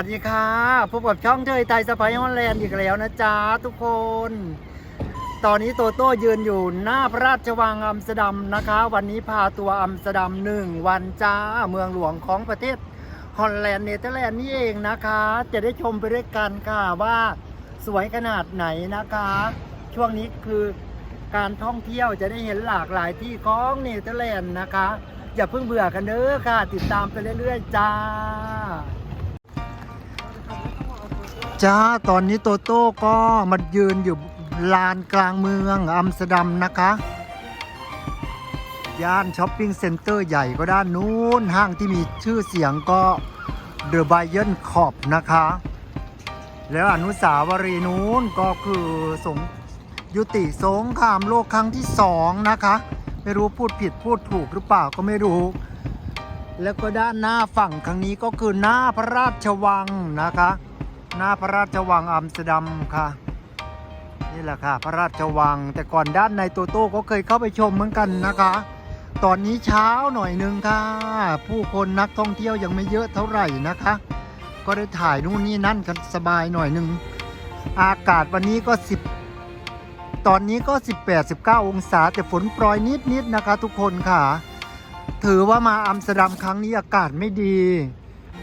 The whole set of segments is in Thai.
วัสดีค่ะพบกับช่องเทยไทยสไปฮอลแลนด์อีกแล้วนะจ๊ะทุกคน ตอนนี้โตโต้ยืนอยู่หน้าพระราชวังอัมสเตอร์ดัมนะคะ วันนี้พาตัวอัมสเตอร์ดัมหนึ่งวันจ้าเมืองหลวงของประเทศฮอลแลนด์เนเธอร์แลนด์นี่เองนะคะ จะได้ชมไปด้วยกันค่ะว่าสวยขนาดไหนนะคะ ช่วงนี้คือการท่องเที่ยวจะได้เห็นหลากหลายที่ของเนเธอร์แลนด์นะคะ อย่าเพิ่งเบื่อกันเด้อค่ะ ติดตามไปเรื่อยๆจ้า จ้า ตอนนี้โตโต้ก็มายืนอยู่ลานกลางเมืองอัมสเตอร์ดัมนะคะ ย่านช้อปปิ้งเซ็นเตอร์ใหญ่ก็ด้านนู้นห้างที่มีชื่อเสียงก็เดอะไบเ n นขอบนะคะ แล้วอนุสาวรีย์นู้นก็คือสงยุติสงครามโลกครั้งที่สองนะคะ ไม่รู้พูดผิดพูดถูกหรือเปล่าก็ไม่รู้ แล้วก็ด้านหน้าฝั่งครั้งนี้ก็คือหน้าพระราชวังนะคะ หน้าพระราชวังอัมสเตอร์ดัมค่ะ นี่แหละค่ะ พระราชวัง แต่ก่อนด้านในโตโต้ก็เคยเข้าไปชมเหมือนกันนะคะ ตอนนี้เช้าหน่อยหนึงค่ะ ผู้คนนักท่องเที่ยวยังไม่เยอะเท่าไหร่นะคะ ก็ได้ถ่ายนู่นนี่นั่นกันสบายหน่อยหนึง อากาศวันนี้ก็ 10 ตอนนี้ก็ 18-19 องศา แต่ฝนโปรยนิดๆนะคะ ทุกคนค่ะ ถือว่ามาอัมสเตอร์ดัมครั้งนี้อากาศไม่ดี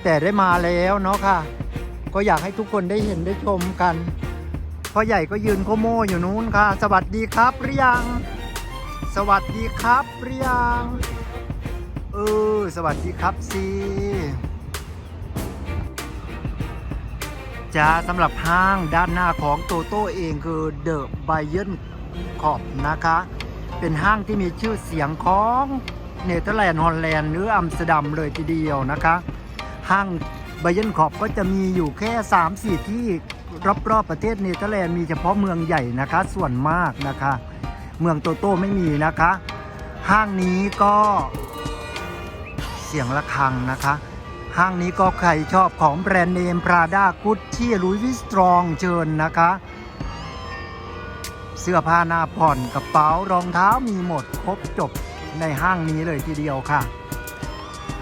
แต่ได้มาแล้วเนาะค่ะ ก็อยากให้ทุกคนได้เห็นได้ชมกันพ่อใหญ่ก็ยืนโคโมอยู่นู้นค่ะ สวัสดีครับหรือยัง สวัสดีครับหรือยังเออสวัสดีครับสิจ้าสำหรับห้างด้านหน้าของโตโต้เองคือเดอะไบเ n นขอบนะคะ เป็นห้างที่มีชื่อเสียงของเนเธอร์แลนด์ฮอลแลนด์หรืออัมสเตอร์ดัมเลยทีเดียวนะคะ ห้าง บเ n นขอบก็จะมีอยู่แค่ 3-4 ที่รอบๆประเทศเนเธอร์แลนด์มีเฉพาะเมืองใหญ่นะคะ ส่วนมากนะคะ เมืองโตโต้ไม่มีนะคะ ห้างนี้ก็เสียงะระฆังนะคะ ห้างนี้ก็ใครชอบของแบรนด์เนมพราด้ากุชชี่ลุยวิสตรองเชิญนะคะ เสื้อผ้าหน้าผ่อนกระเป๋ารองเท้ามีหมดครบจบในห้างนี้เลยทีเดียวค่ะ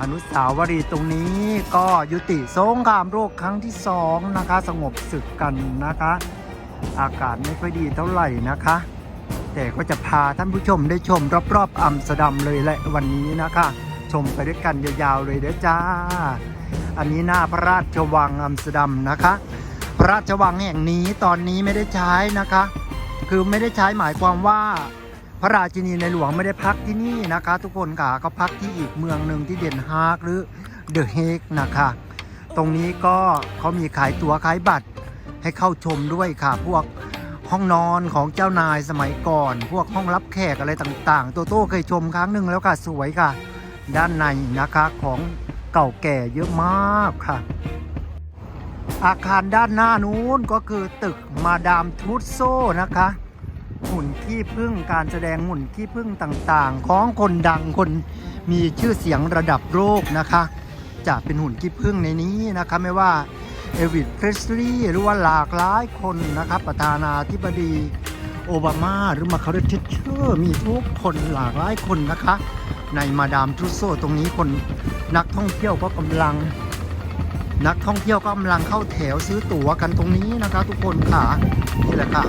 อนุสาวรีย์ตรงนี้ก็ยุติสงครามโลกครั้งที่สองนะคะ สงบศึกกันนะคะ อากาศไม่ค่อยดีเท่าไหร่นะคะ แต่ก็จะพาท่านผู้ชมได้ชมรอบๆอัมสเตอร์ดัมเลยแหละวันนี้นะคะ ชมไปด้วยกันยาวๆเลยเด้อจ้า อันนี้หน้าพระราชวังอัมสเตอร์ดัมนะคะ พระราชวังแห่งนี้ตอนนี้ไม่ได้ใช้นะคะ คือไม่ได้ใช้หมายความว่า พระราชินีในหลวงไม่ได้พักที่นี่นะคะ ทุกคนค่ะเขาพักที่อีกเมืองหนึ่งที่เดนฮาร์กหรือเดอะเฮกนะคะ ตรงนี้ก็เขามีขายตั๋วขายบัตรให้เข้าชมด้วยค่ะ พวกห้องนอนของเจ้านายสมัยก่อน พวกห้องรับแขกอะไรต่างๆ โตโต้เคยชมครั้งหนึ่งแล้วค่ะสวยค่ะ ด้านในนะคะของเก่าแก่เยอะมากค่ะ อาคารด้านหน้านู้นก็คือตึกมาดามทูตโซนะคะ หุ่นขี้พึ่งการแสดงหุ่นขี้พึ่งต่างๆ ของคนดังคนมีชื่อเสียงระดับโลกนะคะ จะเป็นหุ่นขี้พึ่งในนี้นะคะไม่ว่าเอวิดเพรสลีย์หรือว่าหลากหลายคนนะครับประธานาธิบดีโอบามาหรือมาคาร์เทเชอร์มีทุกคนหลากหลายคนนะคะ ในมาดามทุโซตรงนี้คนนักท่องเที่ยวก็กำลัง นักท่องเที่ยวก็กำลังเข้าแถวซื้อตั๋วกันตรงนี้นะคะ ทุกคนค่ะนี่แหละค่ะ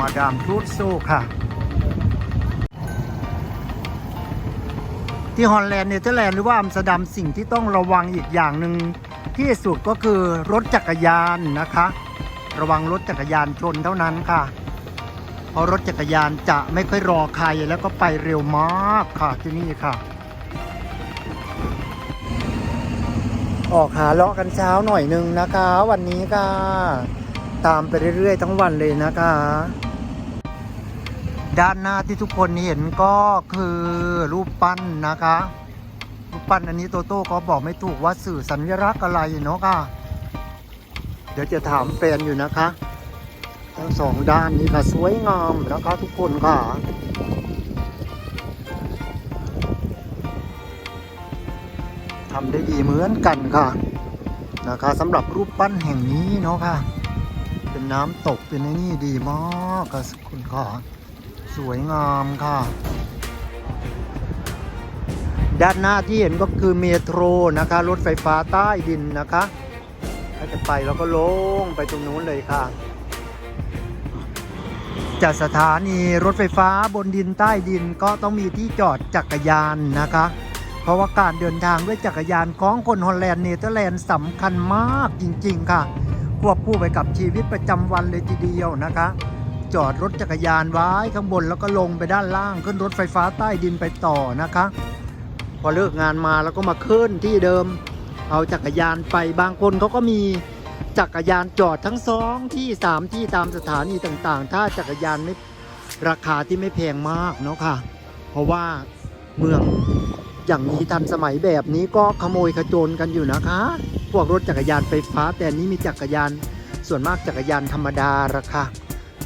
มาดามทุสโซค่ะ ที่ฮอลแลนด์เนเธอร์แลนด์หรือว่าอัมสเตอร์ดัมสิ่งที่ต้องระวังอีกอย่างหนึ่งที่สุดก็คือรถจักรยานนะคะ ระวังรถจักรยานชนเท่านั้นค่ะ เพราะรถจักรยานจะไม่ค่อยรอใครแล้วก็ไปเร็วมากค่ะที่นี่ค่ะ ออกหาเลาะกันเช้าหน่อยนึงนะคะ วันนี้ค่ะตามไปเรื่อยๆ ทั้งวันเลยนะคะ ด้านหน้าที่ทุกคนเห็นก็คือรูปปั้นนะคะ รูปปั้นอันนี้โตโต้ก็บอกไม่ถูกว่าสื่อสัญลักษณ์อะไรเนาะค่ะ เดี๋ยวจะถามแฟนอยู่นะคะทั้งสองด้านนี้ค่ะสวยงามนะคะทุกคนค่ะทำได้ดีเหมือนกันค่ะนะคะสำหรับรูปปั้นแห่งนี้เนาะค่ะ เป็นน้ำตกเป็นไอ้นี่ดีมากค่ะคุณค่ะ สวยงามค่ะ ด้านหน้าที่เห็นก็คือเมโทรนะคะ รถไฟฟ้าใต้ดินนะคะคกันไปแล้วก็ลงไปตรงนู้นเลยค่ะ จากสถานีรถไฟฟ้าบนดินใต้ดินก็ต้องมีที่จอดจักรยานนะคะ เพราะว่าการเดินทางด้วยจักรยานของคนฮอลแลนด์เนเธอร์แลนด์สำคัญมากจริงๆค่ะควบคู่ไปกับชีวิตประจำวันเลยทีเดียวนะคะ จอดรถจักรยานไว้ข้างบนแล้วก็ลงไปด้านล่างขึ้นรถไฟฟ้าใต้ดินไปต่อนะคะ พอเลิกงานมาแล้วก็มาขึ้นที่เดิม เอาจักรยานไปบางคนเขาก็มีจักรยานจอดทั้งสองที่สามที่ตามสถานีต่างๆ ถ้าจักรยานไม่ราคาที่ไม่แพงมากเนาะค่ะ เพราะว่าเมืองอย่างนี้ทันสมัยแบบนี้ก็ขโมยขโจรกันอยู่นะคะ พวกรถจักรยานไฟฟ้าแต่นี้มีจักรยานส่วนมากจักรยานธรรมดาราคา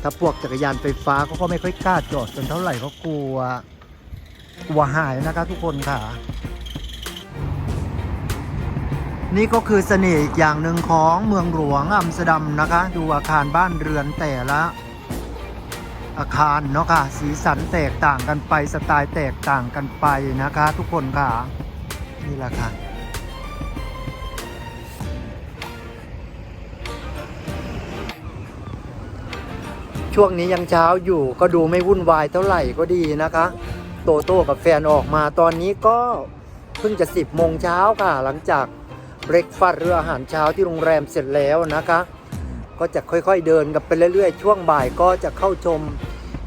ถ้าพวกจักรยานไฟฟ้าเขาก็ไม่ค่อยกล้าจอดกันเท่าไหร่เขากลัวกลัวหายนะคะทุกคนค่ะ นี่ก็คือเสน่ห์อีกอย่างหนึ่งของเมืองหลวงอัมสเตอร์ดัมนะคะ ดูอาคารบ้านเรือนแต่ละ อาคารเนาะค่ะ สีสันแตกต่างกันไปสไตล์แตกต่างกันไปนะคะ ทุกคนค่ะ นี่แหละค่ะ ช่วงนี้ยังเช้าอยู่ก็ดูไม่วุ่นวายเท่าไหร่ก็ดีนะคะ โตโต้กับแฟนออกมาตอนนี้ก็เพิ่งจะสิบโมงเช้าค่ะ หลังจากเบรกฟาสต์เรืออาหารเช้าที่โรงแรมเสร็จแล้วนะคะ ก็จะค่อยๆเดินกันไปเรื่อยๆ ช่วงบ่ายก็จะเข้าชม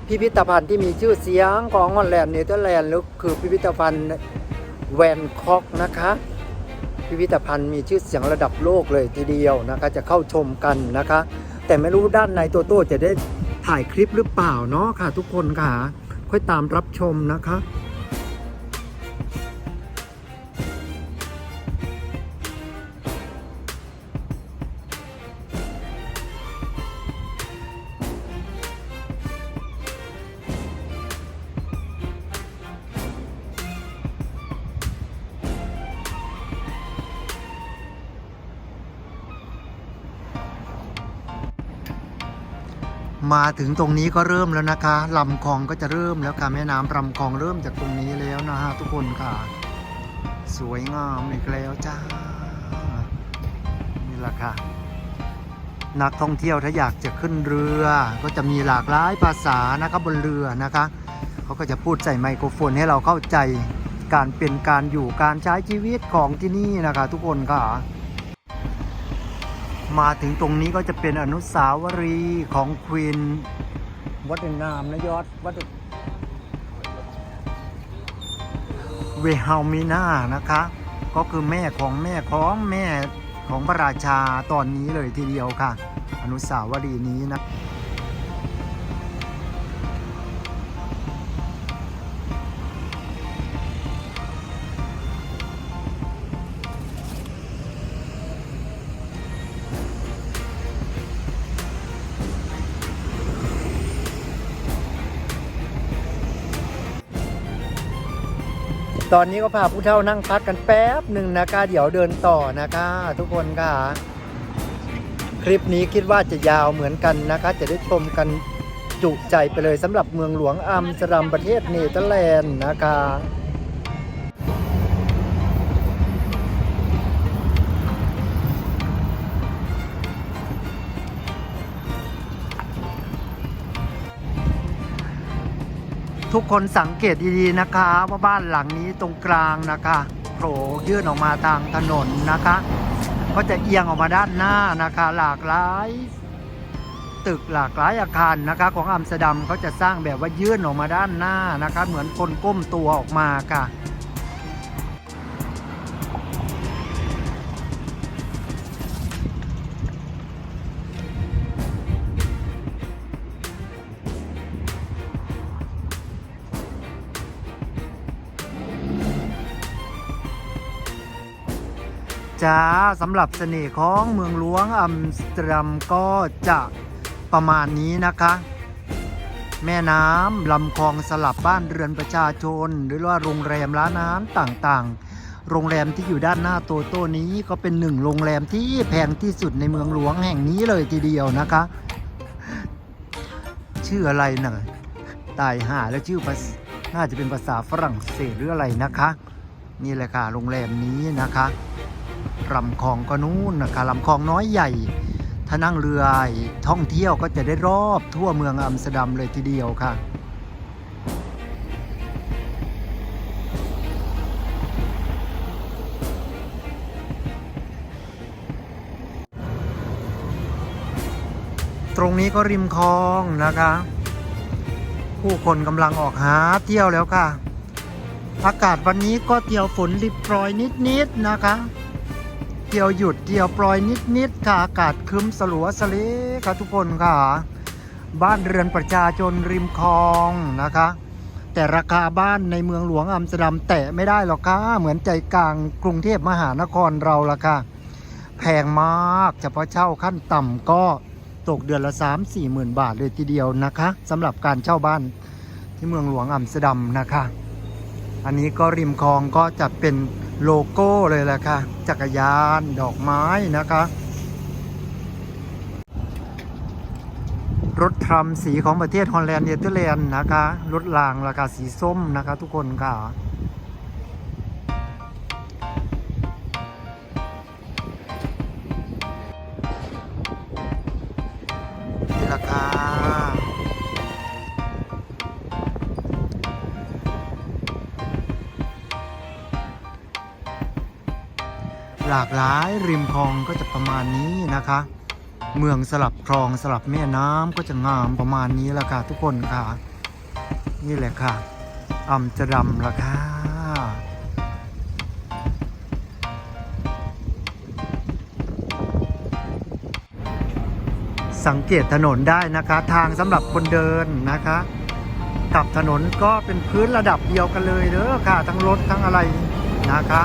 พิพิธภัณฑ์ที่มีชื่อเสียงของฮอลแลนด์เนเธอร์แลนด์หรือคือพิพิธภัณฑ์แวนคอกนะคะ พิพิธภัณฑ์มีชื่อเสียงระดับโลกเลยทีเดียวนะคะ จะเข้าชมกันนะคะ แต่ไม่รู้ด้านในโตโต้จะได้ ถ่ายคลิปหรือเปล่าเนาะค่ะ ทุกคนค่ะ ค่อยตามรับชมนะคะ มาถึงตรงนี้ก็เริ่มแล้วนะคะลำคลองก็จะเริ่มแล้วค่ะแม่น้ำลำคลองเริ่มจากตรงนี้แล้วนะฮะทุกคนค่ะ สวยงามอีกแล้วจ้านี่แหละค่ะนักท่องเที่ยวถ้าอยากจะขึ้นเรือ ก็จะมีหลากหลายภาษานะครับบนเรือนะคะเขาก็จะพูดใส่ไมโครโฟนให้เราเข้าใจการเป็นการอยู่การใช้ชีวิตของที่นี่นะคะ ทุกคนค่ะ มาถึงตรงนี้ก็จะเป็นอนุสาวรีย์ของควีนวัดนามนะยอดวัดเวฮามินานะคะ ก็คือแม่ของแม่ของแม่ของพระราชาตอนนี้เลยทีเดียวค่ะ อนุสาวรีย์นี้นะ ตอนนี้ก็พาผู้เฒ่านั่งพักกันแป๊บหนึ่งนะคะเดี๋ยวเดินต่อนะคะ ทุกคนค่ะ คลิปนี้คิดว่าจะยาวเหมือนกันนะคะ จะได้ชมกันจุใจไปเลยสำหรับเมืองหลวงอัมสเตอร์ดัมประเทศเนเธอร์แลนด์นะคะ ทุกคนสังเกตดีๆนะคะ ว่าบ้านหลังนี้ตรงกลางนะคะโผล่ยื่นออกมาทางถนนนะคะ ก็จะเอียงออกมาด้านหน้านะคะ หลากหลาย ตึกหลากหลายอาคารนะคะ ของอัมสเตอร์ดัมเขาจะสร้างแบบว่ายื่นออกมาด้านหน้านะคะ เหมือนคนก้มตัวออกมาค่ะ จ้าสำหรับเสน่ห์ของเมืองหลวงอัมสเตอร์ดัมก็จะประมาณนี้นะคะ แม่น้ำลำคลองสลับบ้านเรือนประชาชน หรือว่าโรงแรมร้านอาหารต่างๆ โรงแรมที่อยู่ด้านหน้าโตโต้นี้ก็เป็นหนึ่งโรงแรมที่แพงที่สุดในเมืองหลวงแห่งนี้เลยทีเดียวนะคะ ชื่ออะไรนะตายหาแล้วชื่อภาษาน่าจะเป็นภาษาฝรั่งเศสหรืออะไรนะคะ นี่แหละค่ะโรงแรมนี้นะคะ ลำคลองก็นู่นนะคะลำคลองน้อยใหญ่ ถ้านั่งเรือท่องเที่ยวก็จะได้รอบทั่วเมืองอัมสเตอร์ดัมเลยทีเดียวค่ะตรงนี้ก็ริมคลองนะคะ ผู้คนกำลังออกหาเที่ยวแล้วค่ะ อากาศวันนี้ก็เที่ยวฝนริบปรอยนิดๆนะคะ เที่ยวหยุดเที่ยวปล่อยนิดๆค่ะอากาศครึ้มสลัวสเลค่ะทุกคนค่ะ บ้านเรือนประชาชนริมคลองนะคะ แต่ราคาบ้านในเมืองหลวงอัมสเตอร์ดัมแตะไม่ได้หรอกค่ะเหมือนใจกลางกรุงเทพมหานครเราละค่ะแพงมากเฉพาะเช่าขั้นต่ำก็ตกเดือนละ 3 4 หมื่นบาทเลยทีเดียวนะคะสำหรับการเช่าบ้านที่เมืองหลวงอัมสเตอร์ดัมนะคะ อันนี้ก็ริมคลองก็จะเป็นโลโก้เลยแหละค่ะ จักรยานดอกไม้นะคะ รถทรัมสีของประเทศฮอลแลนด์เนเธอร์แลนด์นะคะ รถรางราคาสีส้มนะคะทุกคนค่ะ หลากหลายริมคลองก็จะประมาณนี้นะคะ เมืองสลับคลองสลับแม่น้ำก็จะงามประมาณนี้แหละค่ะทุกคนค่ะ นี่แหละค่ะอัมจะดำละค่ะสังเกตถนนได้นะคะ ทางสำหรับคนเดินนะคะ กับถนนก็เป็นพื้นระดับเดียวกันเลยเด้อค่ะ ทั้งรถทั้งอะไรนะคะ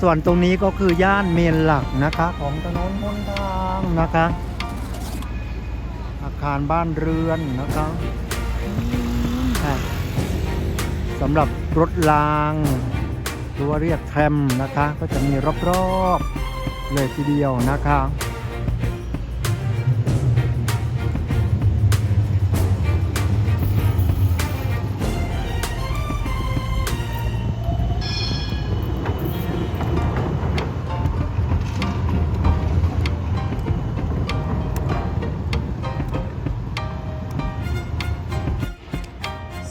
ส่วนตรงนี้ก็คือย่านเมนหลักนะคะของถนนหนทางนะคะ อาคารบ้านเรือนนะคะสำหรับรถรางตัวเรียกแทรมนะคะ ก็จะมีรอบๆเลยทีเดียวนะคะ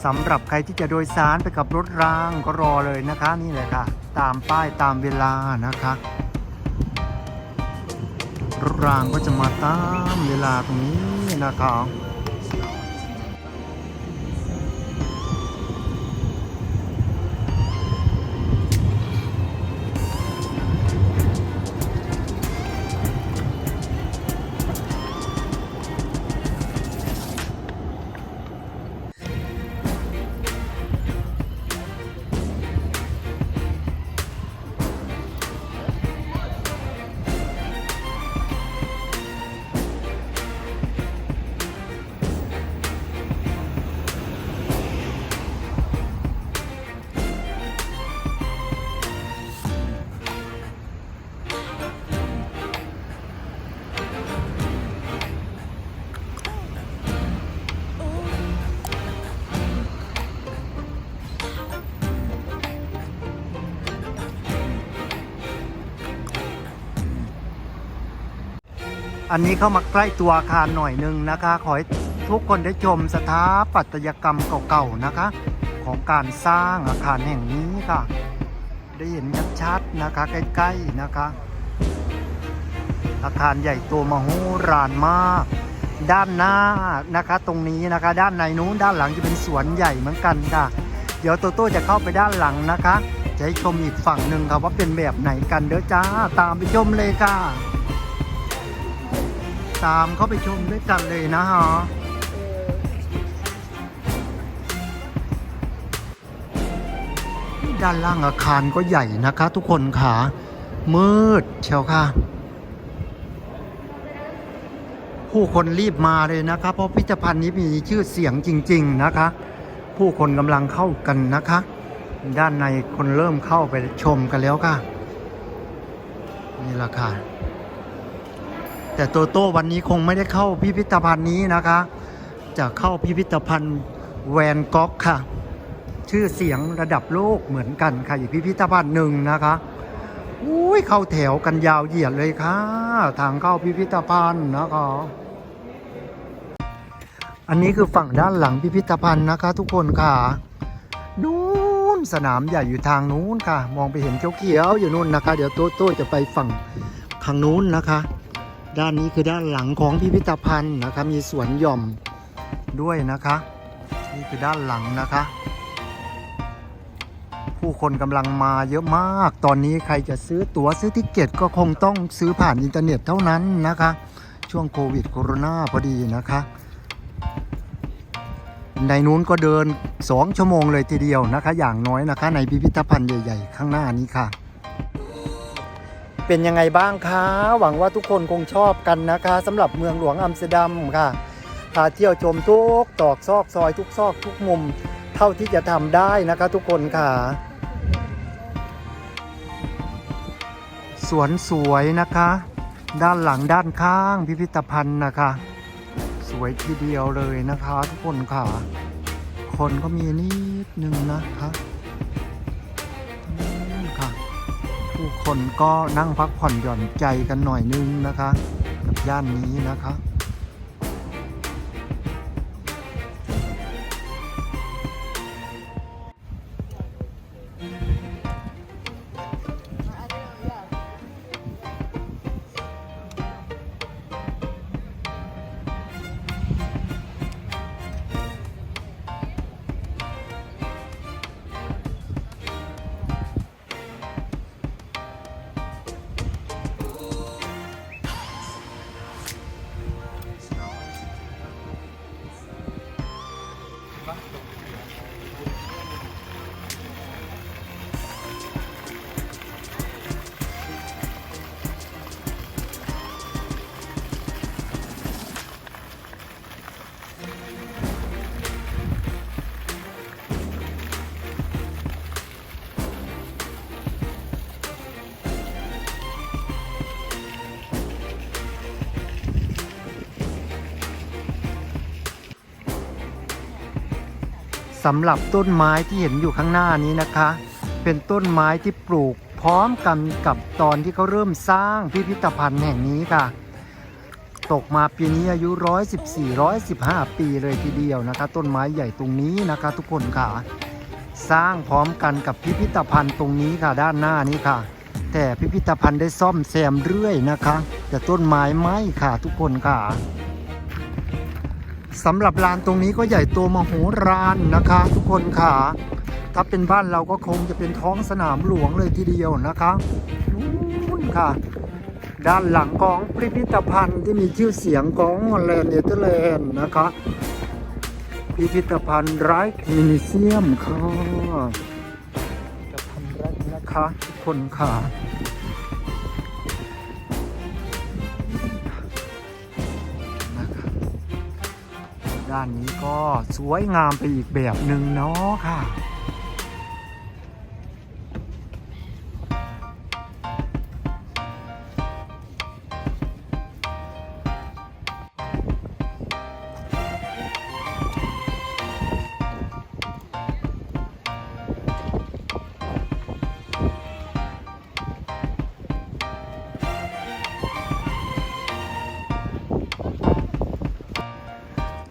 สำหรับใครที่จะโดยสารไปกับรถรางก็รอเลยนะคะ นี่เลยค่ะ ตามป้ายตามเวลานะคะ รถรางก็จะมาตามเวลาตรงนี้นะคะ อันนี้เข้ามาใกล้ตัวอาคารหน่อยหนึงนะคะ ขอให้ทุกคนได้ชมสถาปัตยกรรมเก่าๆนะคะ ของการสร้างอาคารแห่งนี้ค่ะ ได้เห็นชัดๆนะคะใกล้ๆนะคะ อาคารใหญ่โตมโหฬารมาก ด้านหน้านะคะ ตรงนี้นะคะ ด้านในนู้นด้านหลังจะเป็นสวนใหญ่เหมือนกันค่ะ เดี๋ยวโตโต้จะเข้าไปด้านหลังนะคะ จะให้ชมอีกฝั่งหนึ่งค่ะว่าเป็นแบบไหนกันเด้อจ้าตามไปชมเลยค่ะ ตามเข้าไปชมด้วยกันเลยนะฮะด้านล่างอาคารก็ใหญ่นะคะ ทุกคนค่ะ มืดเชียวค่ะ ผู้คนรีบมาเลยนะคะ เพราะพิพิธภัณฑ์นี้มีชื่อเสียงจริง ๆนะคะ ผู้คนกำลังเข้ากันนะคะ ด้านในคนเริ่มเข้าไปชมกันแล้วค่ะ นี่แหละค่ะ แต่โตโต้วันนี้คงไม่ได้เข้าพิพิธภัณฑ์นี้นะคะ จะเข้าพิพิธภัณฑ์แวนก๊อกค่ะ ชื่อเสียงระดับโลกเหมือนกันค่ะอีกพิพิธภัณฑ์หนึ่งนะคะอุ้ยเข้าแถวกันยาวเหยียดเลยค่ะ ทางเข้าพิพิธภัณฑ์นะคะอันนี้คือฝั่งด้านหลังพิพิธภัณฑ์นะคะ ทุกคนค่ะนู้นสนามใหญ่อยู่ทางนู้นค่ะ มองไปเห็นเขียวๆอยู่นู้นนะคะ เดี๋ยวโต้โต้จะไปฝั่งทางนู้นนะคะ ด้านนี้คือด้านหลังของพิพิธภัณฑ์นะคะมีสวนหย่อมด้วยนะคะ นี่คือด้านหลังนะคะ ผู้คนกำลังมาเยอะมาก ตอนนี้ใครจะซื้อตั๋วซื้อทิเกตก็คงต้องซื้อผ่านอินเทอร์เน็ตเท่านั้นนะคะ ช่วงโควิดโคโรนาพอดีนะคะ ในนู้นก็เดิน 2 ชั่วโมงเลยทีเดียวนะคะ อย่างน้อยนะคะ ในพิพิธภัณฑ์ใหญ่ ๆ ข้างหน้านี้ค่ะ เป็นยังไงบ้างคะ หวังว่าทุกคนคงชอบกันนะคะสำหรับเมืองหลวงอัมสเตอร์ดัมค่ะพาเที่ยวชมทุกตอกซอกซอยทุกซอกทุกมุม เท่าที่จะทำได้นะคะทุกคนค่ะ สวนสวยนะคะ ด้านหลังด้านข้างพิพิธภัณฑ์นะคะ สวยทีเดียวเลยนะคะ ทุกคนค่ะ คนก็มีนิดนึงนะคะ คนก็นั่งพักผ่อนหย่อนใจกันหน่อยนึงนะคะ กับย่านนี้นะคะ ba? สำหรับต้นไม้ที่เห็นอยู่ข้างหน้านี้นะคะ เป็นต้นไม้ที่ปลูกพร้อมกันกับตอนที่เขาเริ่มสร้างพิพิธภัณฑ์แห่งนี้ค่ะ ตกมาปีนี้อายุ 114 115 ปีเลยทีเดียวนะคะ ต้นไม้ใหญ่ตรงนี้นะคะ ทุกคนค่ะ สร้างพร้อมกันกับพิพิธภัณฑ์ตรงนี้ค่ะด้านหน้านี้ค่ะ แต่พิพิธภัณฑ์ได้ซ่อมแซมเรื่อยนะคะ แต่ต้นไม้ไม่ค่ะทุกคนค่ะ สำหรับลานตรงนี้ก็ใหญ่โตมโหฬารนะคะ ทุกคนค่ะ ถ้าเป็นบ้านเราก็คงจะเป็นท้องสนามหลวงเลยทีเดียวนะคะนู่นค่ะ ด้านหลังของพิพิธภัณฑ์ที่มีชื่อเสียงของฮอลแลนด์เนเธอร์แลนด์นะคะ พิพิธภัณฑ์ไรค์มินิเซียมค่ะจะทำไรค์นะคะทุกคนค่ะ ด้านนี้ก็สวยงามไปอีกแบบหนึ่งเนาะค่ะ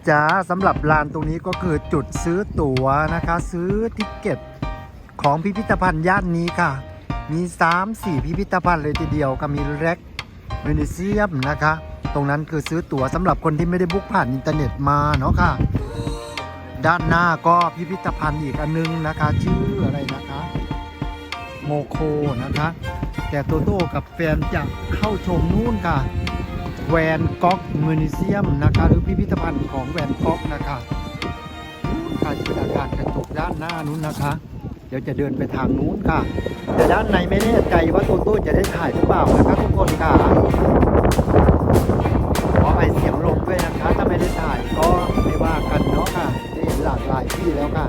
จ้าสำหรับลานตรงนี้ก็คือจุดซื้อตั๋วนะคะ ซื้อทิกเก็ตของพิพิธภัณฑ์ย่านนี้ค่ะ มี 3 4 พิพิธภัณฑ์เลยทีเดียวค่ะมีแร็กมินิเซียมนะคะ ตรงนั้นคือซื้อตั๋วสำหรับคนที่ไม่ได้บุ๊กผ่านอินเทอร์เน็ตมาเนาะค่ะ ด้านหน้าก็พิพิธภัณฑ์อีกอันนึงนะคะ ชื่ออะไรนะคะโมโคนะคะ แต่โตโต้กับแฟนจะเข้าชมนู่นค่ะ แวนก๊อกมิวนิเซียมนะคะ หรือพิพิธภัณฑ์ของแวนก๊อกนะคะการเป็นอาคารกระจกด้านหน้านู้นนะคะ เดี๋ยวจะเดินไปทางนู้นค่ะ แต่ด้านในไม่แน่ใจว่าโตโต้จะได้ถ่ายหรือเปล่านะคะทุกคนค่ะขอไอเสียงลมด้วยนะคะ ถ้าไม่ได้ถ่ายก็ไม่ว่ากันเนาะค่ะได้เห็นหลากหลายที่แล้วค่ะ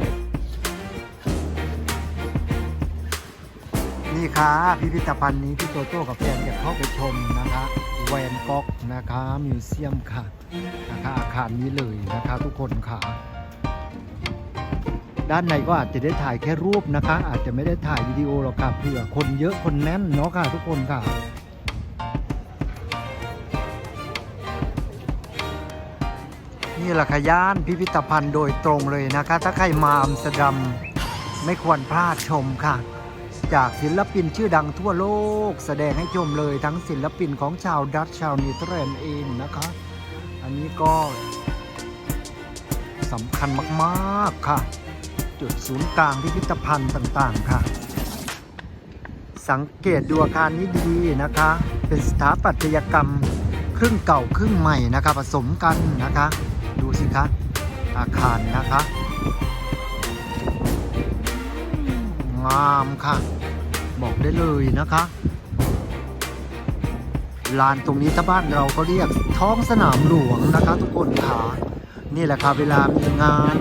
นี่ค่ะพิพิธภัณฑ์นี้พี่โตโต้กับแฟนจะเข้าไปชมนะคะ แวนก๊อกนะคะมิวเซียมค่ะนะคะอาคารนี้เลยนะคะทุกคนค่ะ ด้านในก็อาจจะได้ถ่ายแค่รูปนะคะ อาจจะไม่ได้ถ่ายวิดีโอหรอกค่ะเผื่อคนเยอะคนแน่นเนาะค่ะทุกคนค่ะนี่แหละค่ะย่านพิพิธภัณฑ์โดยตรงเลยนะคะ ถ้าใครมาอัมสเตอร์ดัมไม่ควรพลาดชมค่ะ จากศิลปินชื่อดังทั่วโลก แสดงให้ชมเลยทั้งศิลปินของชาวดัตช์ชาวเนเธอร์แลนด์เองนะคะ อันนี้ก็สำคัญมากๆค่ะ จุดศูนย์กลางพิพิธภัณฑ์ต่างๆค่ะ สังเกตดูอาคารนี้ดีนะคะ เป็นสถาปัตยกรรมครึ่งเก่าครึ่งใหม่นะคะผสมกันนะคะ ดูสิคะอาคารนะคะงามค่ะ บอกได้เลยนะคะลานตรงนี้ถ้าบ้านเราก็เรียกท้องสนามหลวงนะคะ ทุกคนค่ะนี่แหละค่ะเวลามีงาน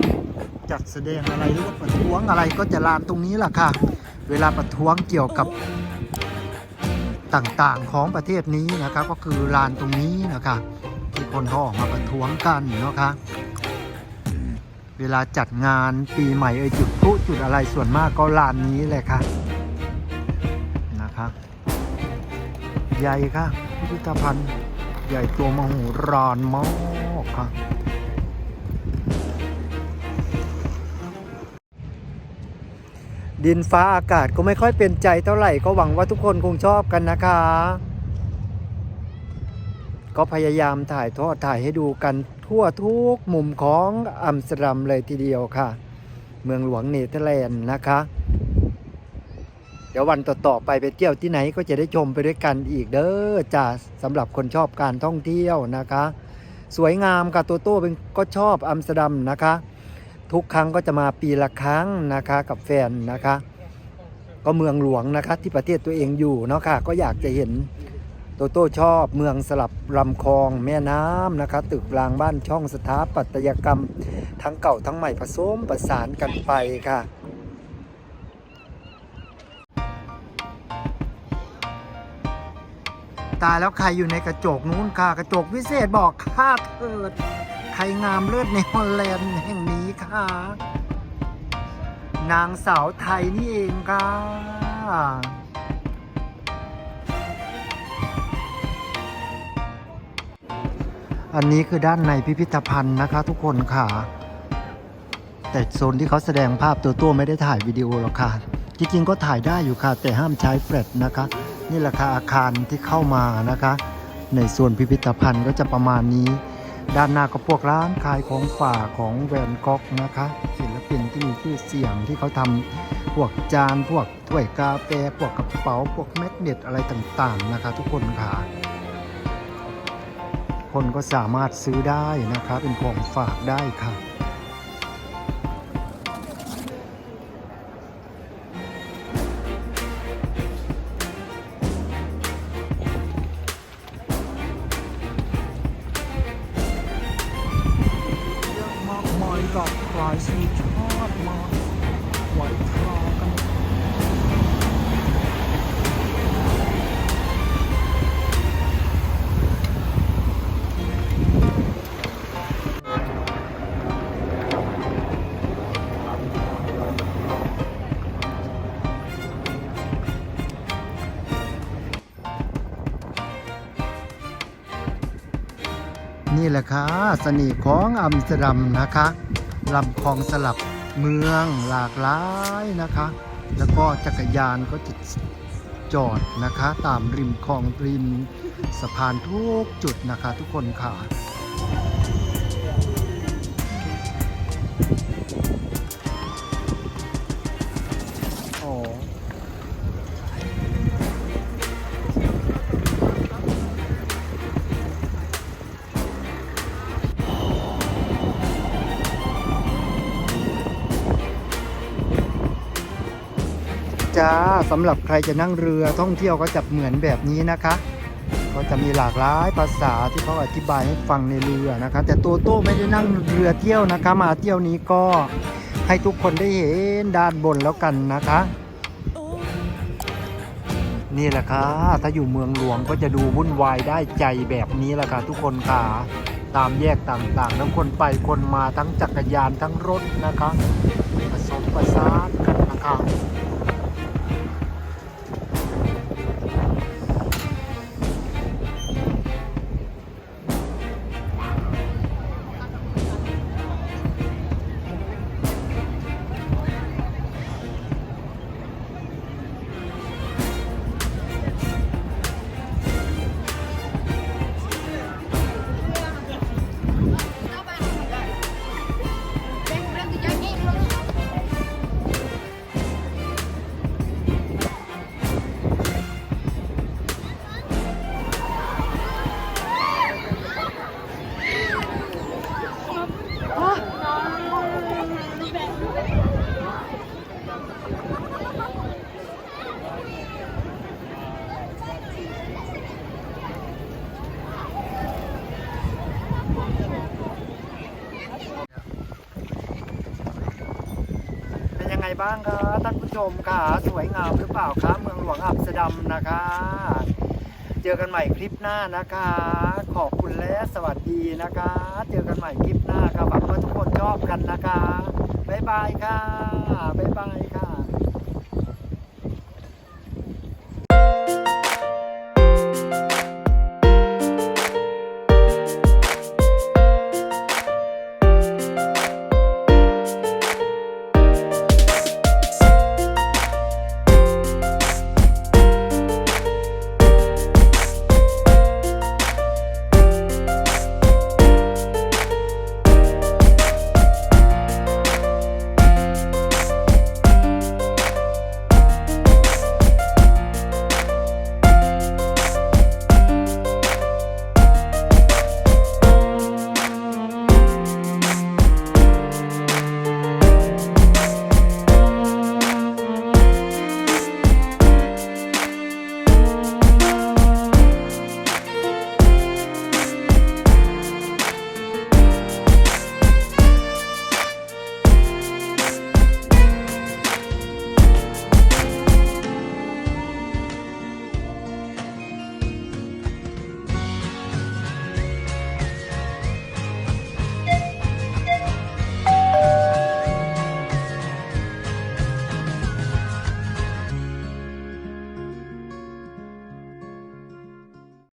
จัดแสดงอะไรหรือว่าประท้วงอะไรก็จะลานตรงนี้แหละค่ะ เวลาประท้วงเกี่ยวกับต่างๆของประเทศนี้นะคะก็คือลานตรงนี้นะคะที่คนเขาออกมาประท้วงกันนะคะเวลาจัดงานปีใหม่เอยจุดพลุจุดอะไรส่วนมากก็ลานนี้เลยค่ะ ใหญ่ค่ะ พิพิธภัณฑ์ใหญ่ตัวมโหฬารมากค่ะดินฟ้าอากาศก็ไม่ค่อยเป็นใจเท่าไหร่ก็หวังว่าทุกคนคงชอบกันนะคะ ก็พยายามถ่ายทอดถ่ายให้ดูกันทั่วทุกมุมของอัมสเตอร์ดัมเลยทีเดียวค่ะ เมืองหลวงเนเธอร์แลนด์นะคะ เดี๋ยววันต่อๆไปไปเที่ยวที่ไหนก็จะได้ชมไปด้วยกันอีกเด้อจ้าสำหรับคนชอบการท่องเที่ยวนะคะ สวยงามค่ะโตโต้เป็นก็ชอบอัมสเตอร์ดัมนะคะ ทุกครั้งก็จะมาปีละครั้งนะคะกับแฟนนะคะ ก็เมืองหลวงนะคะที่ประเทศตัวเองอยู่เนาะค่ะก็อยากจะเห็นโตโต้ชอบเมืองสลับลำคลองแม่น้ำนะคะ ตึกรางบ้านช่องสถาปัตยกรรม ทั้งเก่าทั้งใหม่ผสมประสานกันไปค่ะ ตายแล้วใครอยู่ในกระจกนู้นค่ะ กระจกวิเศษบอกค่าเถิด ใครงามเลิศในฮอลแลนด์แห่งนี้ค่ะ นางสาวไทยนี่เองค่ะอันนี้คือด้านในพิพิธภัณฑ์นะคะทุกคนค่ะ แต่โซนที่เขาแสดงภาพตัวตัวไม่ได้ถ่ายวิดีโอหรอกค่ะ จริงๆก็ถ่ายได้อยู่ค่ะ แต่ห้ามใช้แฟลชนะคะ นี่แหละค่ะอาคารที่เข้ามานะคะ ในส่วนพิพิธภัณฑ์ก็จะประมาณนี้ ด้านหน้าก็พวกร้านขายของฝากของแวนก๊อกนะคะ ศิลปินที่มีชื่อเสียงที่เขาทำพวกจานพวกถ้วยกาแฟพวกกระเป๋าพวกแมกเนตอะไรต่างๆนะคะ ทุกคนค่ะคนก็สามารถซื้อได้นะคะเป็นของฝากได้ค่ะ น่ห์ของอัมสเตอร์ดัมนะคะลำคลองสลับเมืองหลากหลายนะคะ แล้วก็จักรยานก็จะจอดนะคะ ตามริมคลองริมสะพานทุกจุดนะคะทุกคนค่ะ สำหรับใครจะนั่งเรือท่องเที่ยวก็จะเหมือนแบบนี้นะคะ ก็จะมีหลากหลายภาษาที่เขาอธิบายให้ฟังในเรือนะคะ แต่โตโต้ไม่ได้นั่งเรือเที่ยวนะคะ มาเที่ยวนี้ก็ให้ทุกคนได้เห็นด้านบนแล้วกันนะคะ นี่แหละค่ะ ถ้าอยู่เมืองหลวงก็จะดูวุ่นวายได้ใจแบบนี้แหละค่ะทุกคนค่ะตามแยกต่างๆทั้งคนไปคนมาทั้งจักรยานทั้งรถนะคะผสมประสานกันนะครั บ้างคะท่านผู้ชมคะสวยงามหรือเปล่าคะเมืองหลวงอัมสเตอร์ดัมนะคะ เจอกันใหม่คลิปหน้านะคะ ขอบคุณและสวัสดีนะคะ เจอกันใหม่คลิปหน้าค่ะหวังว่าทุกคนชอบกันนะคะบ๊ายบายค่ะบ๊ายบาย